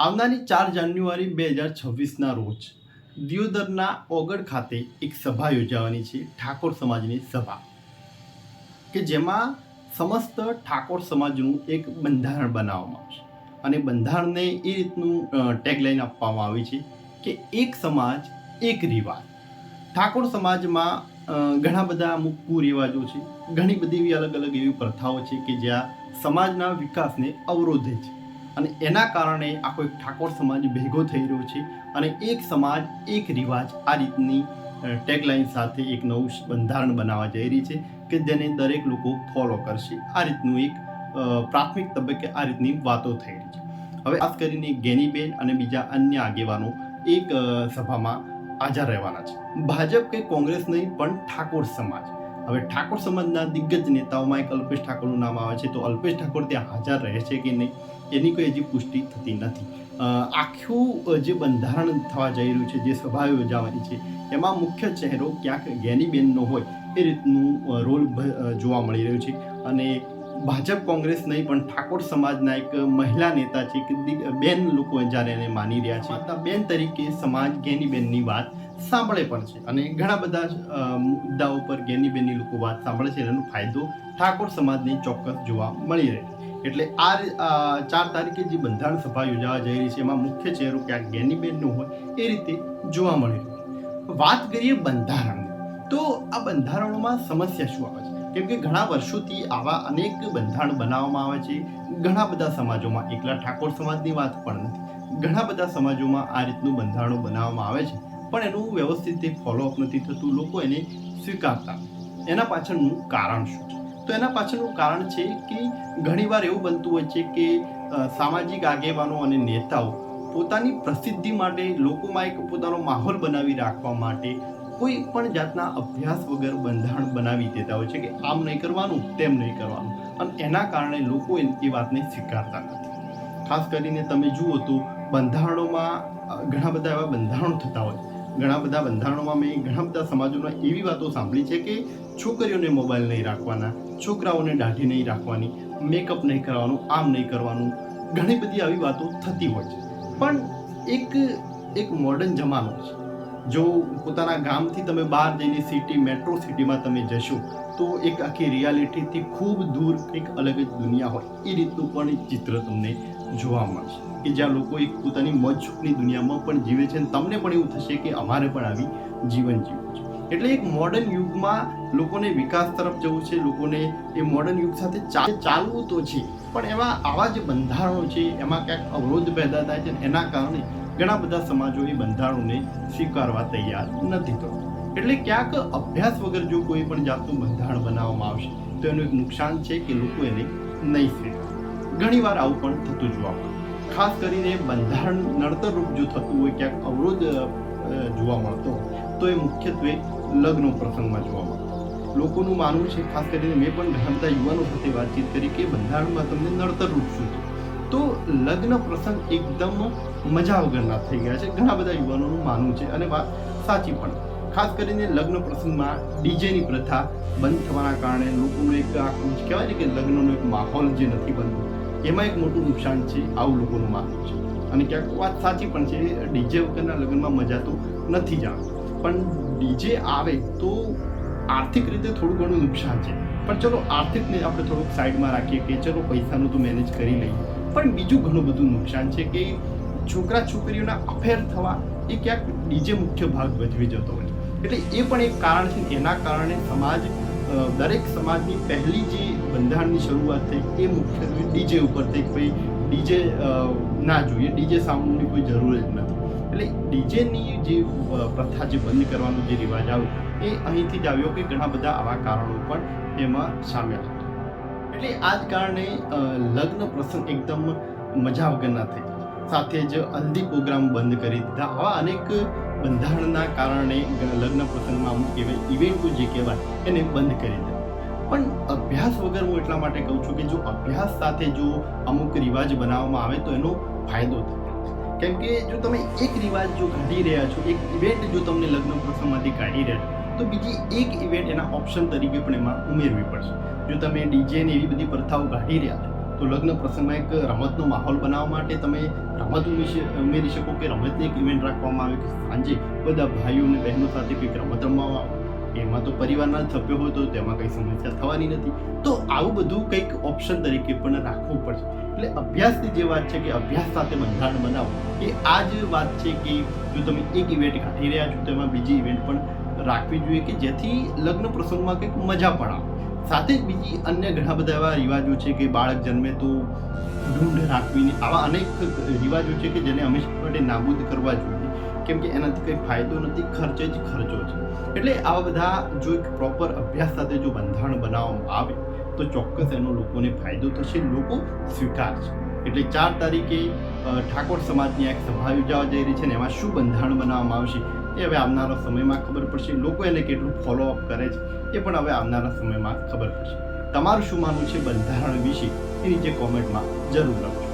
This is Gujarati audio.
આવનારી ચાર જાન્યુઆરી બે હજાર છવ્વીસના રોજ દિયોદરના ઓગળ ખાતે એક સભા યોજાવાની છે, ઠાકોર સમાજની સભા. કે જેમાં સમસ્ત ઠાકોર સમાજનું એક બંધારણ બનાવવામાં આવશે. અને બંધારણને એ રીતનું ટેગલાઇન આપવામાં આવી છે કે એક સમાજ, એક રિવાજ. ઠાકોર સમાજમાં ઘણા બધા અમુક કુરિવાજો છે. ઘણી બધી એવી અલગ અલગ એવી પ્રથાઓ છે કે જ્યાં સમાજના વિકાસને અવરોધે છે. અને એના કારણે આખો એક ઠાકોર સમાજ ભેગો થઈ રહ્યો છે અને એક સમાજ, એક રિવાજ આ રીતની ટેગલાઇન સાથે એક નવું બંધારણ બનાવવા જઈ રહી છે કે જેને દરેક લોકો ફોલો કરશે. આ રીતનું એક પ્રાથમિક તબક્કે આ રીતની વાતો થઈ રહી છે. હવે ખાસ કરીને ગેનીબેન અને બીજા અન્ય આગેવાનો એક સભામાં હાજર રહેવાના છે. ભાજપ કે કોંગ્રેસ નહીં પણ ઠાકોર સમાજ. હવે ઠાકોર સમાજના દિગ્ગજ નેતાઓમાં એક અલ્પેશ ઠાકોરનું નામ આવે છે. તો અલ્પેશ ઠાકોર ત્યાં હાજર રહે છે કે નહીં? એની કોઈ હજી પુષ્ટિ થતી નથી. આખું જે બંધારણ થવા જઈ રહ્યું છે, જે સભા યોજાવાની છે, એમાં મુખ્ય ચહેરો ક્યાંક જ્ઞાનીબેનનો હોય એ રીતનું રોલ જોવા મળી રહ્યું છે. અને ભાજપ કોંગ્રેસ નહીં, પણ ઠાકોર સમાજના એક મહિલા નેતા છે કે બેન લોકો જ્યારે એને માની રહ્યા છે. બેન તરીકે સમાજ જ્ઞાનીબેનની વાત સાંભળે પણ છે. અને ઘણા બધા મુદ્દાઓ પર બેની લોકો વાત સાંભળે છે, એનો ફાયદો ઠાકોર સમાજને ચોક્કસ જોવા મળી રહે એટલે આ ચાર તારીખે જે બંધારણ સભા યોજાવા જઈ રહી છે, એમાં મુખ્ય ચહેરો ક્યાંક જ્ઞાનીબેનનો હોય, એ રીતે જોવા મળી રહ્યું વાત કરીએ બંધારણની તો આ બંધારણોમાં સમસ્યા શું આવે છે? કેમ કે ઘણા વર્ષોથી આવા અનેક બંધારણ બનાવવામાં આવે છે. ઘણા બધા સમાજોમાં એકલા ઠાકોર સમાજની વાત પણ નથી. ઘણા બધા સમાજોમાં આ રીતનું બંધારણો બનાવવામાં આવે છે. પણ એનું વ્યવસ્થિત ફોલોઅપ નથી થતું. લોકો એને સ્વીકારતા. એના પાછળનું કારણ શું છે? તો એના પાછળનું કારણ છે કે ઘણીવાર એવું બનતું હોય છે કે સામાજિક આગેવાનો અને નેતાઓ પોતાની પ્રસિદ્ધિ માટે લોકોમાં એક પોતાનો માહોલ બનાવી રાખવા માટે કોઈ પણ જાતના અભ્યાસ વગર બંધારણ બનાવી દેતા હોય છે કે આમ નહીં કરવાનું, તેમ નહીં કરવાનું. અને એના કારણે લોકો એ વાતને સ્વીકારતા નથી. ખાસ કરીને તમે જુઓ તો બંધારણોમાં ઘણા બધા એવા બંધારણો થતા હોય ઘણા બધા બંધારણોમાં મેં, ઘણા બધા સમાજોમાં એવી વાતો સાંભળી છે કે છોકરીઓને મોબાઈલ નહીં રાખવાના, છોકરાઓને દાઢી નહીં રાખવાની મેકઅપ નહીં કરવાનું, આમ નહીં કરવાનું, ઘણી બધી આવી વાતો થતી હોય છે. પણ એક એક મોડર્ન જમાનો છે. જો પોતાના ગામથી તમે બહાર જઈને સિટી મેટ્રો સિટીમાં તમે જશો, તો એક આખી રિયાલિટીથી ખૂબ દૂર કંઈક અલગ જ દુનિયા હોય. એ રીતનું પણ એક ચિત્ર તમને જોવા મળશે. કે જ્યાં લોકો એક પોતાની મોજ શોખની દુનિયામાં પણ જીવે છે અને તમને પણ એવું થશે કે અમારે પણ આવી જીવન જીવવું છે. એટલે એક મોડર્ન યુગમાં લોકોને વિકાસ તરફ જવું છે, લોકોને એ મોડર્ન યુગ સાથે ચાલવું તો છે, પણ એમાં આવા જે બંધારણો છે, એમાં ક્યાંક અવરોધ પેદા થાય છે એના કારણે ઘણા બધા સમાજો એ બંધારણોને સ્વીકારવા તૈયાર નથી થતો. એટલે ક્યાંક અભ્યાસ વગર જો કોઈ પણ જાતનું બંધારણ બનાવવામાં આવશે, તો એનું એક નુકસાન છે કે લોકો એને નહીં સ્વીકારે. ઘણીવાર આવું પણ થતું જોવા મળે. ખાસ કરીને બંધારણ નડતર રૂપ જો થતું હોય, ક્યાંક અવરોધ જોવા મળતો તો એ મુખ્યત્વે લગ્ન પ્રસંગમાં જોવા મળે. લોકોનું માનવું છે, ખાસ કરીને મેં પણ ઘણા બધા યુવાનો સાથે વાતચીત કરી કે બંધારણમાં તમને નડતર રૂપ શું છે? તો લગ્ન પ્રસંગ એકદમ મજા વગરના થઈ ગયા છે. ઘણા બધા યુવાનોનું માનવું છે અને વાત સાચી પણ. ખાસ કરીને લગ્ન પ્રસંગમાં ડીજેની પ્રથા બંધ થવાના કારણે લોકોનું એક જ કહેવાય ને કે લગ્નનો એક માહોલ જે નથી બનતો. એમાં એક મોટું નુકસાન છે આવું લોકોનું માનવું છે. અને ક્યાંક વાત સાચી પણ છે, ડીજે વગરના લગ્નમાં મજા તો નથી જ પણ ડીજે આવે તો આર્થિક રીતે થોડું ઘણું નુકસાન છે. પણ ચલો, આર્થિકને આપણે થોડુંક સાઈડમાં રાખીએ કે ચલો, પૈસાનું તો મેનેજ કરી લઈએ. પણ બીજું ઘણું બધું નુકસાન છે કે છોકરા છોકરીઓના અફેર થવા એ ક્યાંક ડીજે મુખ્ય ભાગ ભજવી જતો હોય એટલે એ પણ એક કારણ છે એના કારણે સમાજ દરેક સમાજની પહેલી જે બંધારણની શરૂઆત થઈ એ મુખ્યત્વે ડીજે ઉપર થઈ કે ભાઈ ડીજે ના જોઈએ, ડીજે સાઉન્ડની કોઈ જરૂર જ નથી. એટલે ડીજેની જે પ્રથા જે બંધ કરવાનો જે રિવાજ આવ્યો એ અહીંથી જ આવ્યો કે ઘણા બધા આવા કારણો પણ એમાં સામેલ હતા. એટલે આ જ કારણે લગ્ન પ્રસંગ એકદમ મજા વગરના થઈ સાથે જ હલ્દી પ્રોગ્રામ બંધ કરી દીધા. આવા અનેક બંધારણના કારણે લગ્ન પ્રસંગમાં અમુક એવા ઇવેન્ટો જે કહેવાય, એને બંધ કરી દીધા. પણ અભ્યાસ વગર હું એટલા માટે કહું છું કે જો અભ્યાસ સાથે જો અમુક રિવાજ બનાવવામાં આવે તો એનો ફાયદો થાય. કેમ કે જો તમે એક રિવાજ જો કાઢી રહ્યા છો, એક ઇવેન્ટ જો તમને લગ્ન પ્રસંગમાંથી કાઢી રહ્યા છો, તો બીજી એક ઇવેન્ટ એના ઓપ્શન તરીકે પણ એમાં ઉમેરવી પડશે. જો તમે ડીજે ને એવી બધી પ્રથાઓ કાઢી રહ્યા છો, તો લગ્ન પ્રસંગમાં એક રમતનો માહોલ બનાવવા માટે તમે રમત ઉમેરી શકો કે રમતની એક ઇવેન્ટ રાખવામાં આવે કે સાંજે બધા ભાઈઓ અને બહેનો સાથે કંઈક રમત રમવામાં આવે. એમાં તો પરિવારના સભ્યો હોય તો તેમાં કંઈ સમસ્યા થવાની નથી. તો આવું બધું કંઈક ઓપ્શન તરીકે પણ રાખવું પડશે. એટલે અભ્યાસની જે વાત છે કે અભ્યાસ સાથે બંધારણ બનાવો, એ આ જ વાત છે કે જો તમે એક ઇવેન્ટ કાઢી રહ્યા છો, તો એમાં બીજી ઇવેન્ટ પણ રાખવી જોઈએ કે જેથી લગ્ન પ્રસંગમાં કંઈક મજા પણ આવે. સાથે જ બીજી અન્ય ઘણા બધા એવા રિવાજો છે કે બાળક જન્મે તો ઢૂંઢ રાખવીને આવા અનેક રિવાજો છે કે જેને હંમેશા માટે નાબૂદ કરવા જોઈએ. કેમ કે એનાથી કંઈ ફાયદો નથી ખર્ચે જ ખર્ચો છે. એટલે આવા બધા જો એક પ્રોપર અભ્યાસ સાથે જો બંધારણ બનાવવામાં આવે, તો ચોક્કસ એનો લોકોને ફાયદો થશે, લોકો સ્વીકારશે એટલે ચાર તારીખે ઠાકોર સમાજની એક સભા યોજાવા જઈ રહી છે ને એમાં શું બંધારણ બનાવવામાં આવશે, એ હવે આવનારા સમયમાં ખબર પડશે. લોકો એને કેટલું ફોલોઅપ કરે છે, એ પણ હવે આવનારા સમયમાં ખબર પડશે. તમારું શું માનવું છે બંધારણ વિશે? એ નીચે કોમેન્ટમાં જરૂર લખજો.